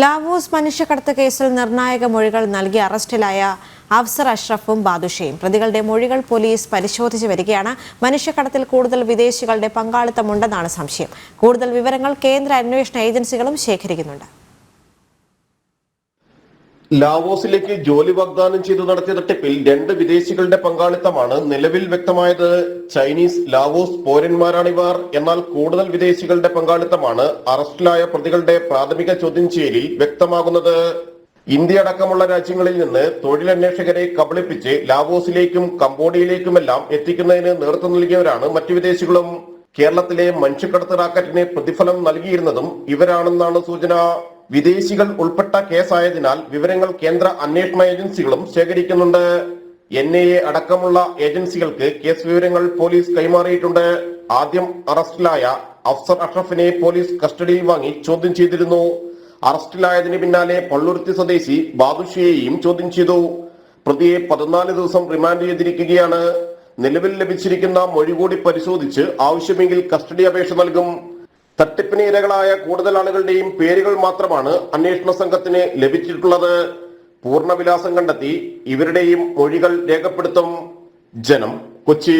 Laos മനുഷ്യക്കടത്ത് കേസിൽ നിർണായക മൊഴികൾ നൽകി അറസ്റ്റിലായ അഫ്സർ അഷ്റഫും ബാദുഷയും. പ്രതികളുടെ മൊഴികൾ പോലീസ് പരിശോധിച്ചു വരികയാണ്. മനുഷ്യക്കടത്തിൽ കൂടുതൽ വിദേശികളുടെ പങ്കാളിത്തമുണ്ടെന്നാണ് സംശയം. കൂടുതൽ വിവരങ്ങൾ കേന്ദ്ര അന്വേഷണ ഏജൻസികളും ശേഖരിക്കുന്നുണ്ട്. ലാവോസിലേക്ക് ജോലി വാഗ്ദാനം ചെയ്തു നടത്തിയ തട്ടിപ്പിൽ രണ്ട് വിദേശികളുടെ പങ്കാളിത്തമാണ് നിലവിൽ വ്യക്തമായത്. ചൈനീസ് ലാവോസ് പൗരന്മാരാണിവർ എന്നാൽ കൂടുതൽ വിദേശികളുടെ പങ്കാളിത്തമാണ് അറസ്റ്റിലായ പ്രതികളുടെ പ്രാഥമിക ചോദ്യം ചെയ്യലിൽ വ്യക്തമാകുന്നത്. ഇന്ത്യ അടക്കമുള്ള രാജ്യങ്ങളിൽ നിന്ന് തൊഴിലന്വേഷകരെ കബളിപ്പിച്ച് ലാവോസിലേക്കും കംബോഡിയയിലേക്കുമെല്ലാം എത്തിക്കുന്നതിന് നേതൃത്വം നൽകിയവരാണ് മറ്റു വിദേശികളും. കേരളത്തിലെ മനുഷ്യക്കടത്ത് റാക്കറ്റിന് പ്രതിഫലം നൽകിയിരുന്നതും ഇവരാണെന്നാണ് സൂചന. വിദേശികൾ ഉൾപ്പെട്ട കേസായതിനാൽ വിവരങ്ങൾ കേന്ദ്ര അന്വേഷണ ഏജൻസികളും ശേഖരിക്കുന്നുണ്ട്. എൻ ഐ എ അടക്കമുള്ള ഏജൻസികൾക്ക് കേസ് വിവരങ്ങൾ പോലീസ് കൈമാറിയിട്ടുണ്ട്. ആദ്യം അറസ്റ്റിലായ അഫ്സർ അഷ്റഫിനെ പോലീസ് കസ്റ്റഡിയിൽ വാങ്ങി ചോദ്യം ചെയ്തിരുന്നു. അറസ്റ്റിലായതിന് പിന്നാലെ പള്ളുരുത്തി സ്വദേശി ബാദുഷയെയും ചോദ്യം ചെയ്തു. പ്രതിയെ പതിനാല് ദിവസം റിമാൻഡ് ചെയ്തിരിക്കുകയാണ്. നിലവിൽ ലഭിച്ചിരിക്കുന്ന മൊഴി കൂടി പരിശോധിച്ച് ആവശ്യമെങ്കിൽ കസ്റ്റഡി അപേക്ഷ നൽകും. തട്ടിപ്പിന് ഇരകളായ കൂടുതൽ ആളുകളുടെയും പേരുകൾ മാത്രമാണ് അന്വേഷണ സംഘത്തിന് ലഭിച്ചിട്ടുള്ളത്. പൂർണവിലാസം കണ്ടെത്തി ഇവരുടെയും മൊഴികൾ രേഖപ്പെടുത്തും. ജനം കൊച്ചി.